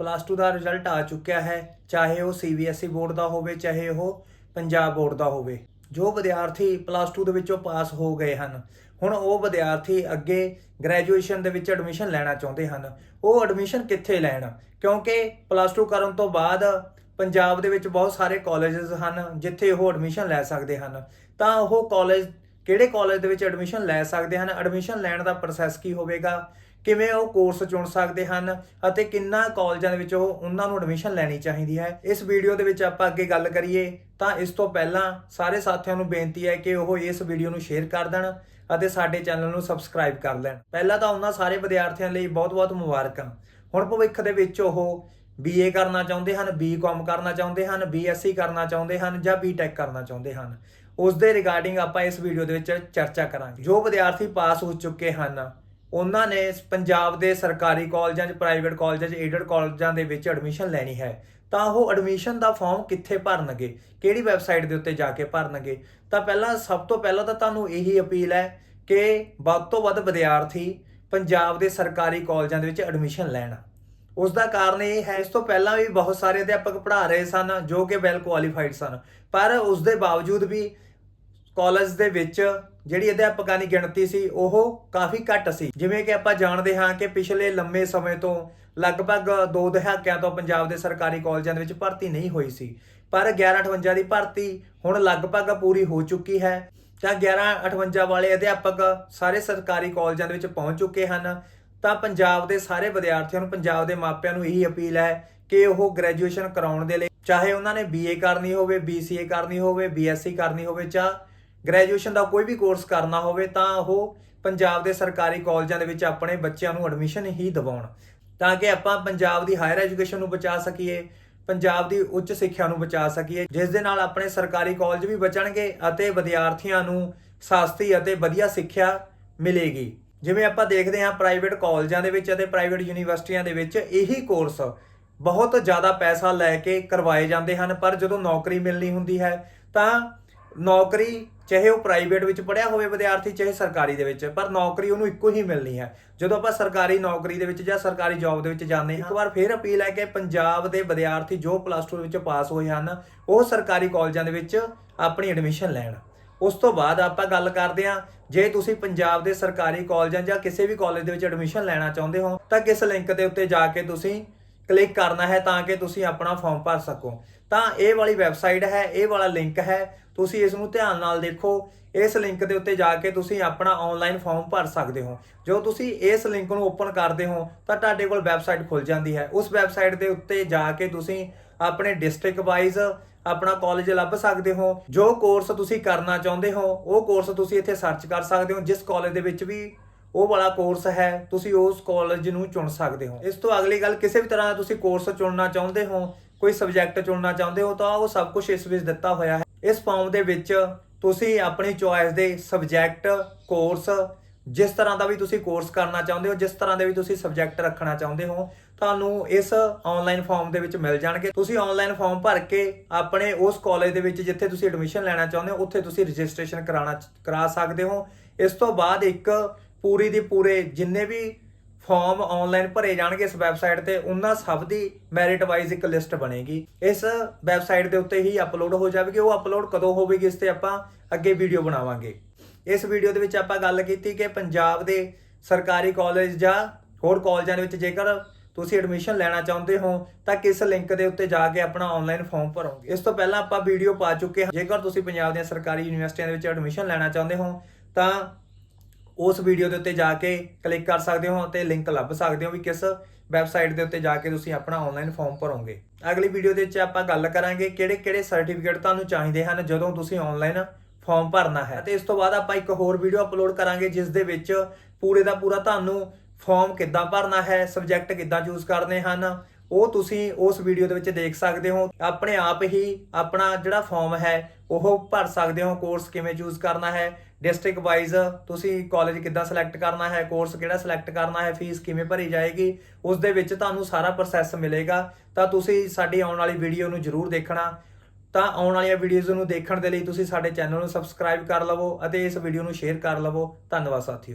Plus 2 ਦਾ result ਆ ਚੁੱਕਿਆ ਹੈ, ਚਾਹੇ ਉਹ ਸੀਬੀਐਸਈ ਬੋਰਡ ਦਾ ਹੋਵੇ, ਚਾਹੇ ਉਹ ਪੰਜਾਬ ਬੋਰਡ ਦਾ ਹੋਵੇ। ਜੋ ਵਿਦਿਆਰਥੀ ਪਲੱਸ 2 ਦੇ ਵਿੱਚੋਂ ਪਾਸ ਹੋ ਗਏ ਹਨ, ਹੁਣ ਉਹ ਵਿਦਿਆਰਥੀ ਅੱਗੇ ਗ੍ਰੈਜੂਏਸ਼ਨ ਦੇ ਵਿੱਚ ਐਡਮਿਸ਼ਨ ਲੈਣਾ ਚਾਹੁੰਦੇ ਹਨ। ਉਹ ਐਡਮਿਸ਼ਨ ਕਿੱਥੇ ਲੈਣ? ਕਿਉਂਕਿ ਪਲੱਸ 2 ਕਰਨ ਤੋਂ ਬਾਅਦ ਪੰਜਾਬ ਦੇ ਵਿੱਚ ਬਹੁਤ ਸਾਰੇ ਕਾਲਜਸ ਹਨ, ਜਿੱਥੇ ਉਹ ਐਡਮਿਸ਼ਨ ਲੈ ਸਕਦੇ ਹਨ। ਤਾਂ ਉਹ ਕਾਲਜ ਕਿਹੜੇ ਕਾਲਜ ਦੇ ਵਿੱਚ ਐਡਮਿਸ਼ਨ ਲੈ ਸਕਦੇ ਹਨ? ਐਡਮਿਸ਼ਨ ਲੈਣ ਦਾ ਪ੍ਰੋਸੈਸ ਕੀ ਹੋਵੇਗਾ? ਕਿਵੇਂ ਉਹ ਕੋਰਸ ਚੁਣ ਸਕਦੇ ਹਨ ਅਤੇ ਕਿੰਨਾ ਕਾਲਜਾਂ ਦੇ ਵਿੱਚ ਉਹ ਉਹਨਾਂ ਨੂੰ ਐਡਮਿਸ਼ਨ ਲੈਣੀ ਚਾਹੀਦੀ ਹੈ। ਇਸ ਵੀਡੀਓ ਦੇ ਵਿੱਚ ਆਪਾਂ ਅੱਗੇ ਗੱਲ ਕਰੀਏ ਤਾਂ ਇਸ ਤੋਂ ਪਹਿਲਾਂ ਸਾਰੇ ਸਾਥੀਆਂ ਨੂੰ ਬੇਨਤੀ ਹੈ ਕਿ ਉਹ ਇਸ ਵੀਡੀਓ ਨੂੰ ਸ਼ੇਅਰ ਕਰ ਦੇਣ ਅਤੇ ਸਾਡੇ ਚੈਨਲ ਨੂੰ ਸਬਸਕ੍ਰਾਈਬ ਕਰ ਲੈਣ। ਪਹਿਲਾਂ ਤਾਂ ਉਹਨਾਂ ਸਾਰੇ ਵਿਦਿਆਰਥੀਆਂ ਲਈ ਬਹੁਤ-ਬਹੁਤ ਮੁਬਾਰਕਾਂ। ਹੁਣ ਭਵਿੱਖ ਦੇ ਵਿੱਚ ਉਹ ਬੀਏ ਕਰਨਾ ਚਾਹੁੰਦੇ ਹਨ ਬੀਕਾਮ ਕਰਨਾ ਚਾਹੁੰਦੇ ਹਨ ਬੀਐਸਸੀ ਕਰਨਾ ਚਾਹੁੰਦੇ ਹਨ ਜਾਂ ਬੀਟੈਕ ਕਰਨਾ ਚਾਹੁੰਦੇ ਹਨ। ਉਸ ਦੇ ਰਿਗਾਰਡਿੰਗ ਆਪਾਂ ਇਸ ਵੀਡੀਓ ਦੇ ਵਿੱਚ ਚਰਚਾ ਕਰਾਂਗੇ। ਜੋ ਵਿਦਿਆਰਥੀ ਪਾਸ ਹੋ ਚੁੱਕੇ ਹਨ ਉਹਨਾਂ ਨੇ ਪੰਜਾਬ ਦੇ ਸਰਕਾਰੀ ਕਾਲਜਾਂ 'ਚ ਪ੍ਰਾਈਵੇਟ ਕਾਲਜਾਂ 'ਚ ਏਡਡ ਕਾਲਜਾਂ ਦੇ ਵਿੱਚ ਐਡਮਿਸ਼ਨ ਲੈਣੀ ਹੈ। ਤਾਂ ਉਹ ਐਡਮਿਸ਼ਨ ਦਾ ਫਾਰਮ ਕਿੱਥੇ ਭਰਨਗੇ? ਕਿਹੜੀ ਵੈਬਸਾਈਟ ਦੇ ਉੱਤੇ ਜਾ ਕੇ ਭਰਨਗੇ? ਤਾਂ ਪਹਿਲਾਂ, ਸਭ ਤੋਂ ਪਹਿਲਾਂ ਤਾਂ ਤੁਹਾਨੂੰ ਇਹੀ ਅਪੀਲ ਹੈ ਕਿ ਵੱਧ ਤੋਂ ਵੱਧ ਵਿਦਿਆਰਥੀ ਪੰਜਾਬ ਦੇ ਸਰਕਾਰੀ ਕਾਲਜਾਂ ਦੇ ਵਿੱਚ ਐਡਮਿਸ਼ਨ ਲੈਣ। ਉਸ ਦਾ ਕਾਰਨ ਇਹ ਹੈ, ਇਸ ਤੋਂ ਪਹਿਲਾਂ ਵੀ ਬਹੁਤ ਸਾਰੇ ਅਧਿਆਪਕ ਪੜ੍ਹਾ ਰਹੇ ਸਨ, ਜੋ ਕਿ ਵੈਲ ਕੁਆਲੀਫਾਈਡ ਸਨ। ਪਰ ਉਸ ਦੇ ਬਾਵਜੂਦ ਵੀ ਕਾਲਜ ਦੇ ਵਿੱਚ ਜਿਹੜੀ ਅਧਿਆਪਕਾਂ ਦੀ ਗਿਣਤੀ ਸੀ, ਉਹ ਕਾਫੀ ਘੱਟ ਸੀ। ਜਿਵੇਂ ਕਿ ਆਪਾਂ ਜਾਣਦੇ ਹਾਂ ਕਿ ਪਿਛਲੇ ਲੰਮੇ ਸਮੇਂ ਤੋਂ ਲਗਭਗ 2 ਦਹਾਕਿਆਂ ਤੋਂ ਪੰਜਾਬ ਦੇ ਸਰਕਾਰੀ ਕਾਲਜਾਂ ਦੇ ਵਿੱਚ ਭਰਤੀ ਨਹੀਂ ਹੋਈ ਸੀ। ਪਰ 1158 ਦੀ ਭਰਤੀ ਹੁਣ ਲਗਭਗ ਪੂਰੀ ਹੋ ਚੁੱਕੀ ਹੈ। ਤਾਂ 1158 ਵਾਲੇ ਅਧਿਆਪਕ ਸਾਰੇ ਸਰਕਾਰੀ ਕਾਲਜਾਂ ਦੇ ਵਿੱਚ ਪਹੁੰਚ ਚੁੱਕੇ ਹਨ। ਤਾਂ ਪੰਜਾਬ ਦੇ ਸਾਰੇ ਵਿਦਿਆਰਥੀਆਂ ਨੂੰ, ਪੰਜਾਬ ਦੇ ਮਾਪਿਆਂ ਨੂੰ ਇਹੀ ਅਪੀਲ ਹੈ ਕਿ ਉਹ ਗ੍ਰੈਜੂਏਸ਼ਨ ਕਰਾਉਣ ਦੇ ਲਈ, ਚਾਹੇ ਉਹਨਾਂ ਨੇ ਬੀਏ ਕਰਨੀ ਹੋਵੇ ਬੀਸੀਏ ਕਰਨੀ ਹੋਵੇ ਬੀਐਸਸੀ ਕਰਨੀ ਹੋਵੇ ਚਾਹ ਗ੍ਰੈਜੂਏਸ਼ਨ ਦਾ ਕੋਈ ਵੀ ਕੋਰਸ ਕਰਨਾ ਹੋਵੇ ਤਾਂ ਉਹ ਪੰਜਾਬ ਦੇ ਸਰਕਾਰੀ ਕਾਲਜਾਂ ਦੇ ਵਿੱਚ ਆਪਣੇ ਬੱਚਿਆਂ ਨੂੰ ਐਡਮਿਸ਼ਨ ਹੀ ਦਿਵਾਉਣ। ਤਾਂ ਕਿ ਆਪਾਂ ਪੰਜਾਬ ਦੀ ਹਾਇਰ ਐਜੂਕੇਸ਼ਨ ਨੂੰ ਬਚਾ ਸਕੀਏ, ਪੰਜਾਬ ਦੀ ਉੱਚ ਸਿੱਖਿਆ ਨੂੰ ਬਚਾ ਸਕੀਏ, ਜਿਸ ਦੇ ਨਾਲ ਆਪਣੇ ਸਰਕਾਰੀ ਕਾਲਜ ਵੀ ਬਚਣਗੇ ਅਤੇ ਵਿਦਿਆਰਥੀਆਂ ਨੂੰ ਸਸਤੀ ਅਤੇ ਵਧੀਆ ਸਿੱਖਿਆ ਮਿਲੇਗੀ। ਜਿਵੇਂ ਆਪਾਂ ਦੇਖਦੇ ਹਾਂ ਪ੍ਰਾਈਵੇਟ ਕਾਲਜਾਂ ਦੇ ਵਿੱਚ ਅਤੇ ਪ੍ਰਾਈਵੇਟ ਯੂਨੀਵਰਸਿਟੀਆਂ ਦੇ ਵਿੱਚ ਇਹੀ ਕੋਰਸ ਬਹੁਤ ਜ਼ਿਆਦਾ ਪੈਸਾ ਲੈ ਕੇ ਕਰਵਾਏ ਜਾਂਦੇ ਹਨ, ਪਰ ਜਦੋਂ ਨੌਕਰੀ ਮਿਲਣੀ ਹੁੰਦੀ ਹੈ ਤਾਂ ਨੌਕਰੀ ਚਾਹੇ ਉਹ ਪ੍ਰਾਈਵੇਟ ਵਿੱਚ ਪੜਿਆ ਹੋਵੇ ਵਿਦਿਆਰਥੀ, ਚਾਹੇ ਸਰਕਾਰੀ ਦੇ ਵਿੱਚ, ਪਰ ਨੌਕਰੀ ਉਹਨੂੰ ਇੱਕੋ ਹੀ ਮਿਲਣੀ ਹੈ। ਜਦੋਂ ਆਪਾਂ ਸਰਕਾਰੀ ਨੌਕਰੀ ਦੇ ਵਿੱਚ ਜਾਂ ਸਰਕਾਰੀ ਜੌਬ ਦੇ ਵਿੱਚ ਜਾਂਦੇ ਹਾਂ, ਇੱਕ ਵਾਰ ਫੇਰ ਅਪੀਲ ਹੈ ਕਿ ਪੰਜਾਬ ਦੇ ਵਿਦਿਆਰਥੀ ਜੋ ਪਲੱਸ 2 ਵਿੱਚ ਪਾਸ ਹੋਏ ਹਨ, ਉਹ ਸਰਕਾਰੀ ਕਾਲਜਾਂ ਦੇ ਵਿੱਚ ਆਪਣੀ ਐਡਮਿਸ਼ਨ ਲੈਣ। ਉਸ ਤੋਂ ਬਾਅਦ ਆਪਾਂ ਗੱਲ ਕਰਦੇ ਹਾਂ, ਜੇ ਤੁਸੀਂ ਪੰਜਾਬ ਦੇ ਸਰਕਾਰੀ ਕਾਲਜਾਂ ਜਾਂ ਕਿਸੇ ਵੀ ਕਾਲਜ ਦੇ ਵਿੱਚ ਐਡਮਿਸ਼ਨ ਲੈਣਾ ਚਾਹੁੰਦੇ ਹੋ, ਤਾਂ ਕਿਸ ਲਿੰਕ ਦੇ ਉੱਤੇ ਜਾ ਕੇ ਤੁਸੀਂ ਕਲਿੱਕ ਕਰਨਾ ਹੈ ਤਾਂ ਕਿ ਤੁਸੀਂ ਆਪਣਾ ਫਾਰਮ ਭਰ ਸਕੋ। ਤਾਂ ਇਹ ਵਾਲੀ ਵੈਬਸਾਈਟ ਹੈ, ਇਹ ਵਾਲਾ ਲਿੰਕ ਹੈ, ਤੁਸੀਂ ਇਸ ਨੂੰ ਧਿਆਨ ਨਾਲ ਦੇਖੋ। ਇਸ ਲਿੰਕ ਦੇ ਉੱਤੇ ਜਾ ਕੇ ਤੁਸੀਂ ਆਪਣਾ ਆਨਲਾਈਨ ਫਾਰਮ ਭਰ ਸਕਦੇ ਹੋ। ਜੋ ਤੁਸੀਂ ਇਸ ਲਿੰਕ ਨੂੰ ਓਪਨ ਕਰਦੇ ਹੋ, ਤਾਂ ਤੁਹਾਡੇ ਕੋਲ ਵੈਬਸਾਈਟ ਖੁੱਲ ਜਾਂਦੀ ਹੈ। ਉਸ ਵੈਬਸਾਈਟ ਦੇ ਉੱਤੇ ਜਾ ਕੇ ਤੁਸੀਂ ਆਪਣੇ ਡਿਸਟ੍ਰਿਕਟ ਵਾਈਜ਼ ਆਪਣਾ ਕਾਲਜ ਲੱਭ ਸਕਦੇ ਹੋ। ਜੋ ਕੋਰਸ ਤੁਸੀਂ ਕਰਨਾ ਚਾਹੁੰਦੇ ਹੋ, ਉਹ ਕੋਰਸ ਤੁਸੀਂ ਇੱਥੇ ਸਰਚ ਕਰ ਸਕਦੇ ਹੋ, ਜਿਸ ਕਾਲਜ ਦੇ ਵਿੱਚ ਵੀ ਉਹ ਵਾਲਾ ਕੋਰਸ ਹੈ, ਤੁਸੀਂ ਉਸ ਕਾਲਜ ਨੂੰ ਚੁਣ ਸਕਦੇ ਹੋ। ਇਸ ਤੋਂ ਅਗਲੀ ਗੱਲ, ਕਿਸੇ ਵੀ ਤਰ੍ਹਾਂ ਦਾ ਤੁਸੀਂ ਕੋਰਸ ਚੁਣਨਾ ਚਾਹੁੰਦੇ ਹੋ, ਕੋਈ ਸਬਜੈਕਟ ਚੁਣਨਾ ਚਾਹੁੰਦੇ ਹੋ, ਤਾਂ ਉਹ ਸਭ ਕੁਝ ਇਸ ਵਿੱਚ ਦਿੱਤਾ ਹੋਇਆ ਹੈ। ਇਸ ਫਾਰਮ ਦੇ ਵਿੱਚ ਤੁਸੀਂ ਆਪਣੀ ਚੁਆਇਸ ਦੇ ਸਬਜੈਕਟ ਕੋਰਸ ਜਿਸ ਤਰ੍ਹਾਂ ਦਾ ਵੀ ਤੁਸੀਂ ਕੋਰਸ ਕਰਨਾ ਚਾਹੁੰਦੇ ਹੋ, ਜਿਸ ਤਰ੍ਹਾਂ ਦੇ ਵੀ ਤੁਸੀਂ ਸਬਜੈਕਟ ਰੱਖਣਾ ਚਾਹੁੰਦੇ ਹੋ, ਤੁਹਾਨੂੰ ਇਸ ਆਨਲਾਈਨ ਫਾਰਮ ਦੇ ਵਿੱਚ ਮਿਲ ਜਾਣਗੇ। ਤੁਸੀਂ ਆਨਲਾਈਨ ਫਾਰਮ ਭਰ ਕੇ ਆਪਣੇ ਉਸ ਕਾਲਜ ਦੇ ਵਿੱਚ ਜਿੱਥੇ ਤੁਸੀਂ ਐਡਮਿਸ਼ਨ ਲੈਣਾ ਚਾਹੁੰਦੇ ਹੋ, ਉੱਥੇ ਤੁਸੀਂ ਰਜਿਸਟ੍ਰੇਸ਼ਨ ਕਰਾਉਣਾ ਕਰਾ ਸਕਦੇ ਹੋ। ਇਸ ਤੋਂ ਬਾਅਦ ਇੱਕ ਪੂਰੀ ਦੀ ਪੂਰੇ ਜਿੰਨੇ ਵੀ ਫਾਰਮ ਆਨਲਾਈਨ ਭਰੇ ਜਾਣਗੇ ਇਸ ਵੈਬਸਾਈਟ ਤੇ, ਉਹਨਾਂ ਸਭ ਦੀ ਮੈਰਿਟ ਵਾਈਜ਼ ਇੱਕ ਲਿਸਟ ਬਣੇਗੀ। ਇਸ ਵੈਬਸਾਈਟ ਦੇ ਉੱਤੇ ਹੀ ਅਪਲੋਡ ਹੋ ਜਾਵੇਗੀ, ਉਹ ਅਪਲੋਡ ਕਦੋਂ ਹੋਵੇਗੀ ਇਸ ਤੇ ਆਪਾਂ ਅੱਗੇ ਵੀਡੀਓ ਬਣਾਵਾਂਗੇ। ਇਸ ਵੀਡੀਓ ਦੇ ਵਿੱਚ ਆਪਾਂ ਗੱਲ ਕੀਤੀ ਕਿ ਪੰਜਾਬ ਦੇ ਸਰਕਾਰੀ ਕਾਲਜ ਜਾਂ ਹੋਰ ਕਾਲਜਾਂ ਦੇ ਵਿੱਚ ਜੇਕਰ ਤੁਸੀਂ ਐਡਮਿਸ਼ਨ ਲੈਣਾ ਚਾਹੁੰਦੇ ਹੋ, ਤਾਂ ਕਿਸ ਲਿੰਕ ਦੇ ਉੱਤੇ ਜਾ ਕੇ ਆਪਣਾ ਆਨਲਾਈਨ ਫਾਰਮ ਭਰੋਗੇ? ਇਸ ਤੋਂ ਪਹਿਲਾਂ ਆਪਾਂ ਵੀਡੀਓ ਪਾ ਚੁੱਕੇ ਹਾਂ। ਜੇਕਰ ਤੁਸੀਂ ਪੰਜਾਬ ਦੀਆਂ ਸਰਕਾਰੀ ਯੂਨੀਵਰਸਿਟੀਆਂ ਦੇ ਵਿੱਚ ਐਡਮਿਸ਼ਨ ਲੈਣਾ ਚਾਹੁੰਦੇ ਹੋ, ਤਾਂ ਉਸ ਵੀਡੀਓ ਦੇ ਉੱਤੇ ਜਾ ਕੇ ਕਲਿੱਕ ਕਰ ਸਕਦੇ ਹੋ ਅਤੇ ਲਿੰਕ ਲੱਭ ਸਕਦੇ ਹੋ ਵੀ ਕਿਸ ਵੈਬਸਾਈਟ ਦੇ ਉੱਤੇ ਜਾ ਕੇ ਤੁਸੀਂ ਆਪਣਾ ਆਨਲਾਈਨ ਫਾਰਮ ਭਰੋਗੇ। ਅਗਲੀ ਵੀਡੀਓ ਦੇ ਵਿੱਚ ਆਪਾਂ ਗੱਲ ਕਰਾਂਗੇ ਕਿਹੜੇ-ਕਿਹੜੇ ਸਰਟੀਫਿਕੇਟ ਤੁਹਾਨੂੰ ਚਾਹੀਦੇ ਹਨ ਜਦੋਂ ਤੁਸੀਂ ਆਨਲਾਈਨ ਫਾਰਮ ਭਰਨਾ ਹੈ। ਤੇ ਇਸ ਤੋਂ ਬਾਅਦ ਆਪਾਂ ਇੱਕ ਹੋਰ ਵੀਡੀਓ ਅਪਲੋਡ ਕਰਾਂਗੇ ਜਿਸ ਦੇ ਵਿੱਚ ਪੂਰੇ ਦਾ ਪੂਰਾ ਤੁਹਾਨੂੰ ਫਾਰਮ ਕਿੱਦਾਂ ਭਰਨਾ ਹੈ ਸਬਜੈਕਟ ਕਿੱਦਾਂ ਚੂਜ਼ ਕਰਨੇ ਹਨ ਉਹ ਤੁਸੀਂ ਉਸ ਵੀਡੀਓ ਦੇ ਵਿੱਚ ਦੇਖ ਸਕਦੇ ਹੋ। ਆਪਣੇ ਆਪ ਹੀ ਆਪਣਾ ਜਿਹੜਾ ਫਾਰਮ ਹੈ, ਉਹ ਭਰ ਸਕਦੇ ਹੋ। ਕੋਰਸ ਕਿਵੇਂ ਚੂਜ਼ ਕਰਨਾ ਹੈ? ਡਿਸਟ੍ਰਿਕਟ ਵਾਈਜ਼ ਤੁਸੀਂ ਕਾਲਜ ਕਿੱਦਾਂ ਸਿਲੈਕਟ ਕਰਨਾ ਹੈ? ਕੋਰਸ ਕਿਹੜਾ ਸਿਲੈਕਟ ਕਰਨਾ ਹੈ? ਫੀਸ ਕਿਵੇਂ ਭਰੀ ਜਾਏਗੀ? ਉਸ ਦੇ ਵਿੱਚ ਤੁਹਾਨੂੰ ਸਾਰਾ ਪ੍ਰੋਸੈਸ ਮਿਲੇਗਾ। ਤਾਂ ਤੁਸੀਂ ਸਾਡੀ ਆਉਣ ਵਾਲੀ ਵੀਡੀਓ ਨੂੰ ਜਰੂਰ ਦੇਖਣਾ। ਤਾਂ ਆਉਣ ਵਾਲੀਆਂ ਵੀਡੀਓਜ਼ ਨੂੰ ਦੇਖਣ ਦੇ ਲਈ ਤੁਸੀਂ ਸਾਡੇ ਚੈਨਲ ਨੂੰ ਸਬਸਕ੍ਰਾਈਬ ਕਰ ਲਵੋ ਅਤੇ ਇਸ ਵੀਡੀਓ ਨੂੰ ਸ਼ੇਅਰ ਕਰ ਲਵੋ। ਧੰਨਵਾਦ ਸਾਥੀਓ।